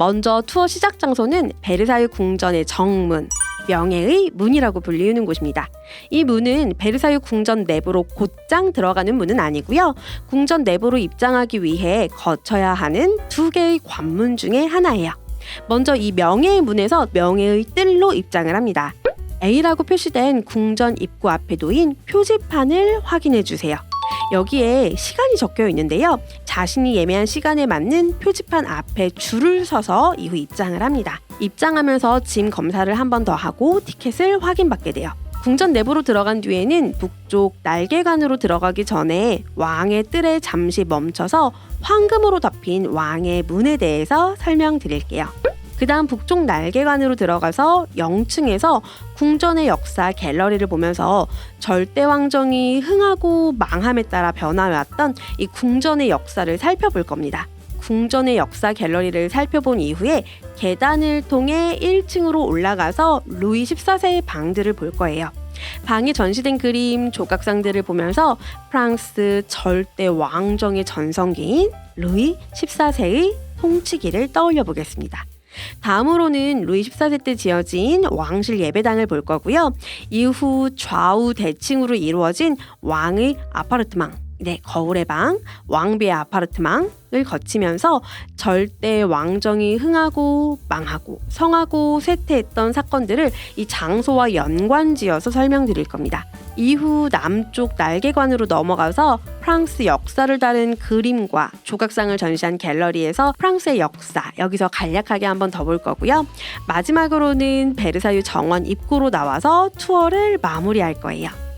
먼저 투어 시작 장소는 베르사유 궁전의 정문, 명예의 문이라고 불리우는 곳입니다. 이 문은 베르사유 궁전 내부로 곧장 들어가는 문은 아니고요. 궁전 내부로 입장하기 위해 거쳐야 하는 두 개의 관문 중에 하나예요. 먼저 이 명예의 문에서 명예의 뜰로 입장을 합니다. A라고 표시된 궁전 입구 앞에 놓인 표지판을 확인해 주세요. 여기에 시간이 적혀 있는데요. 자신이 예매한 시간에 맞는 표지판 앞에 줄을 서서 이후 입장을 합니다. 입장하면서 짐 검사를 한 번 더 하고 티켓을 확인받게 돼요. 궁전 내부로 들어간 뒤에는 북쪽 날개관으로 들어가기 전에 왕의 뜰에 잠시 멈춰서 황금으로 덮인 왕의 문에 대해서 설명드릴게요. 그 다음 북쪽 날개관으로 들어가서 영층에서 궁전의 역사 갤러리를 보면서 절대 왕정이 흥하고 망함에 따라 변화해왔던 이 궁전의 역사를 살펴볼 겁니다. 궁전의 역사 갤러리를 살펴본 이후에 계단을 통해 1층으로 올라가서 루이 14세의 방들을 볼 거예요. 방에 전시된 그림, 조각상들을 보면서 프랑스 절대 왕정의 전성기인 루이 14세의 통치기를 떠올려 보겠습니다. 다음으로는 루이 14세 때 지어진 왕실 예배당을 볼 거고요. 이후 좌우 대칭으로 이루어진 왕의 아파르트망, 네, 거울의 방, 왕비의 아파르트망을 거치면서 절대 왕정이 흥하고 망하고 성하고 쇠퇴했던 사건들을 이 장소와 연관지어서 설명드릴 겁니다. 이후 남쪽 날개관으로 넘어가서 프랑스 역사를 다룬 그림과 조각상을 전시한 갤러리에서 프랑스의 역사 여기서 간략하게 한번 더 볼 거고요. 마지막으로는 베르사유 정원 입구로 나와서 투어를 마무리할 거예요.